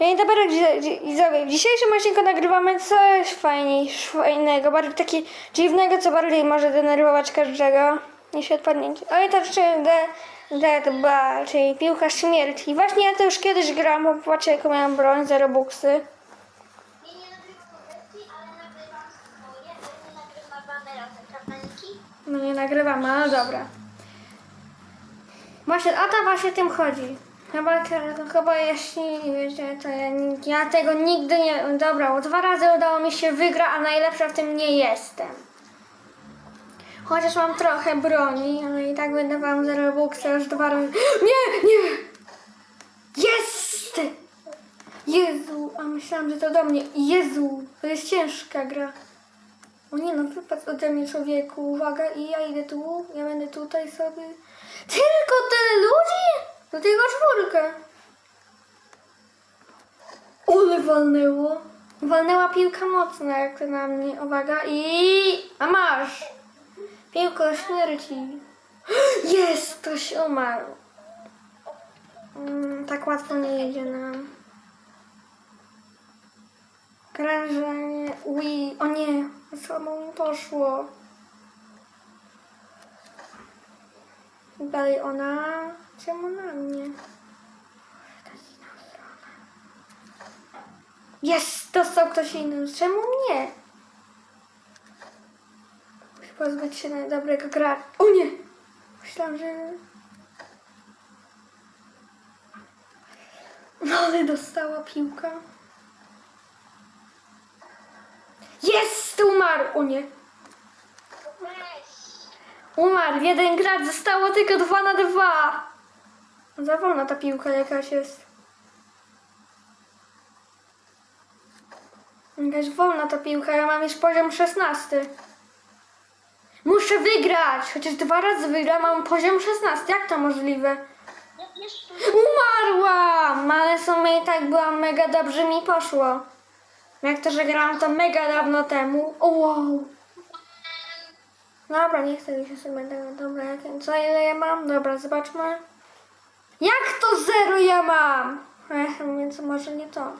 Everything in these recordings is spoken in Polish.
Dobry, dzi- dzi- widzowie. W dzisiejszym odcinku nagrywamy coś fajniej, fajnego, bardziej taki dziwnego, co bardziej może denerwować każdego niż odpadnięcie. Ale to czy Dead, Dead Ball, czyli piłka śmierci. Właśnie ja to już kiedyś gram, bo popatrzcie jaką miałam broń za Robuxy. Nie, nie nagrywam ale nie? No nie ale dobra. Właśnie o to właśnie tym chodzi. Chyba, chyba jeśli wiecie, to ja, ja tego nigdy nie... Dobra, bo dwa razy udało mi się wygrać, a najlepsza w tym nie jestem. Chociaż mam trochę broni, ale i tak wam za Robuxa już dwa razy... Nie, nie! Jest! Jezu, a myślałam, że to do mnie. Jezu, to jest ciężka gra. O nie no, wypadł ode mnie człowieku, uwaga, i ja idę tu, ja będę tutaj sobie. Tylko tyle ludzi? Do tego czwórkę. Ole walnęło. Walnęła piłka mocna jak na mnie, uwaga, i... A masz! Piłka śmierci. Jest, ktoś umarł. Mm, tak łatwo nie jedzie nam. Krężenie, ui, o nie, słabo mi poszło. Dalej ona, czemu na mnie? Jest, dostał ktoś inny, czemu mnie? Muszę pozbyć się najdobrego gracza. O nie! Myślałam, że... No ale dostała piłka. Jest! Umarł! O nie! Umarł! Jeden gracz, zostało tylko dwa na dwa! Za wolna ta piłka jakaś jest. Jakaś wolna ta piłka, ja mam już poziom 16. Muszę wygrać! Chociaż dwa razy wygram, mam poziom 16. Jak to możliwe? Umarłam! Ale w sumie i tak byłam mega dobrze mi poszło. Jak to, że grałam to mega dawno temu. O, wow. Dobra, nie chcę się sobie tego. Dobra, jak, co ile ja mam? Dobra, zobaczmy. Jak to zero ja mam? Ech, więc może nie to.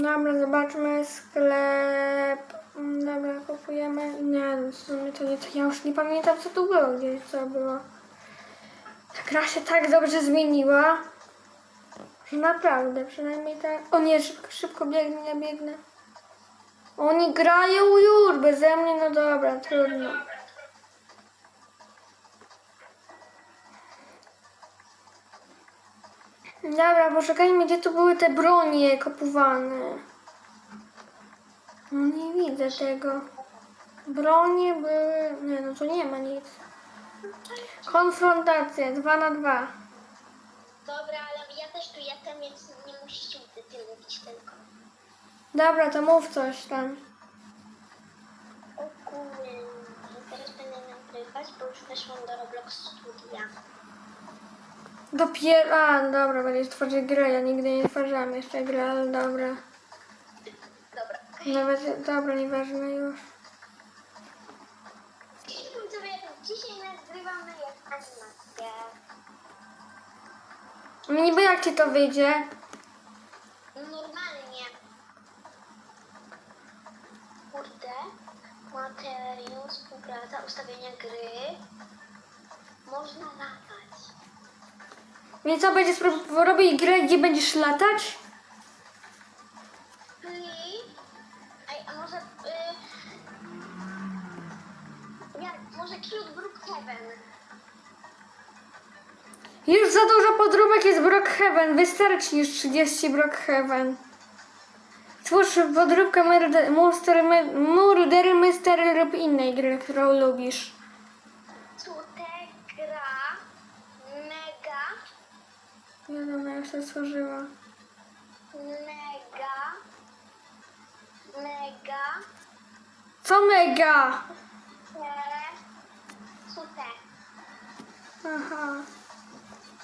Dobra, zobaczmy sklep. Dobra, kupujemy. Nie, no w sumie to nie to. Ja już nie pamiętam co tu było gdzieś, co było. Ta gra się tak dobrze zmieniła, że naprawdę, przynajmniej tak. O nie, szybko, szybko biegnę, biegnę. Oni grają już beze mnie, no dobra, trudno. Dobra, poszukajmy, gdzie tu były te bronie kopowane. No nie widzę tego. Bronie były... Nie, no tu nie ma nic. Konfrontacja, 2 na 2. Dobra, ale ja też tu jestem, więc nie musicie ty mówić tylko. Dobra, to mów coś tam. O kurde, teraz będę nagrywać, bo już weszłam do Roblox Studia. Dopiero. A, dobra, będziesz tworzyć grę. Ja nigdy nie tworzyłam jeszcze gry, ale dobra. Dobra. Nawet, dobra, nieważne już. Dzisiaj nagrywamy jak animację. Niby jak ci to wyjdzie? Normalnie. Kurde. Materiał, współpraca, ustawienia gry. Można latać. I co, będziesz robić grę, gdzie będziesz latać? Ej, a może... Y... Może Cute Brookhaven. Już za dużo podróbek jest Brookhaven. Wystarczy już 30 Brookhaven. Twórz podróbkę Murder, Monster, Murder Mystery lub innej gry, którą lubisz gra mega, Wiadomo, jak się stworzyła. mega, mega, Co mega? te, super. Aha.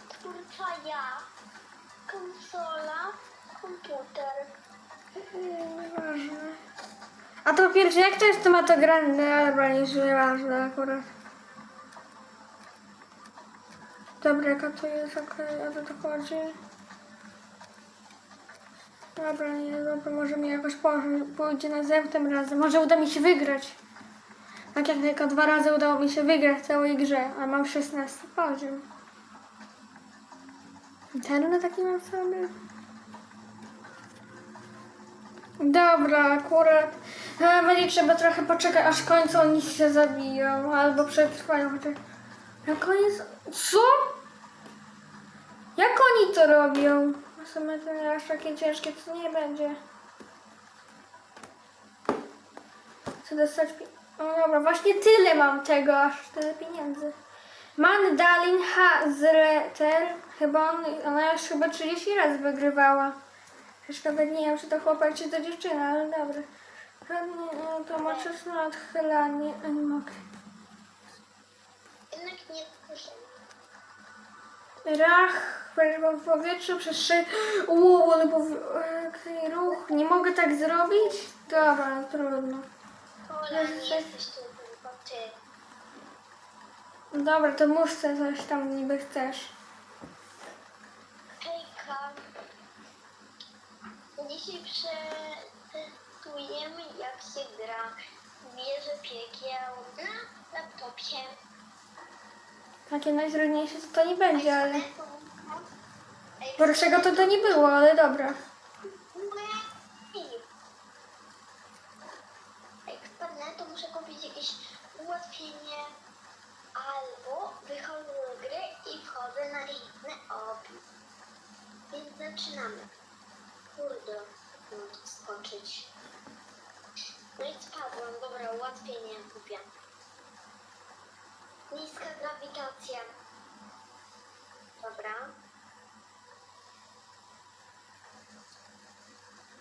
Twórcza ja, konsola, komputer. Nieważne. A to pierwsze, jak to jest to ma to grane? Dobra, nie ważne akurat. Dobra, jaka to jest, okej, o co to chodzi? Dobra, nie, dobra, może mi jakoś pójdzie następnym razem. Może uda mi się wygrać. Tak jak tylko dwa razy udało mi się wygrać w całej grze, a mam 16 poziom. Ten taki mam sobie. Dobra, akurat e, będzie trzeba trochę poczekać, aż w końcu oni się zabiją, albo przetrwają chociaż. Jak oni... z- Co? Jak oni to robią? W sumie to nie aż takie ciężkie to nie będzie. Chcę dostać pi- O dobra, właśnie tyle mam tego, aż tyle pieniędzy. Mandalin Hazreter, chyba on, ona już chyba 30 razy wygrywała. Już nawet nie wiem, czy to chłopak, czy to dziewczyna, ale dobra. No, to ma czas na odchylanie. A nie mogę. Jednak nie proszę. Rach, w powietrzu przez szy... Uuu, ale pow... ruch. Nie mogę tak zrobić? Dobra, no trudno. Ola, nie jesteś tu tylko ty. Dobra, to co coś tam niby chcesz. Hejka. Dzisiaj przetestujemy jak się gra w wieże piekieł na laptopie. Takie najtrudniejsze to to nie będzie, ale... Gorszego to to nie było, ale dobra. To muszę kupić jakieś ułatwienie albo wychodzę do gry i wchodzę na inny opis. Więc zaczynamy. Kurde, skoczyć. No i spadłam, dobra, ułatwienie kupię. Niska grawitacja. Dobra.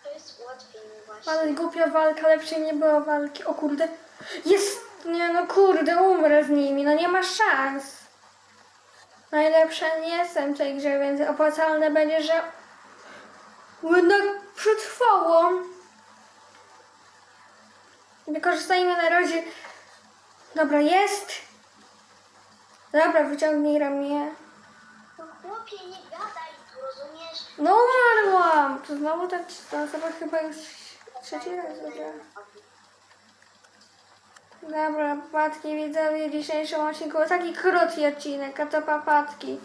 To jest ułatwienie właśnie. Ale głupia walka, lepszej nie było walki. O kurde. Jest! Nie no kurde, umrę z nimi, no nie ma szans. Najlepsza nie jestem w tej grze, więc opłacalne będzie, że jednak przetrwało. Wykorzystajmy na razie. Dobra, jest. Dobra, wyciągnij ramię. No chłopie, nie gadaj rozumiesz? No umarłam! To znowu ta osoba chyba już trzeci raz wygrała. Dobra, papatki widzowie, w dzisiejszym odcinku taki krótki odcinek, a to papatki.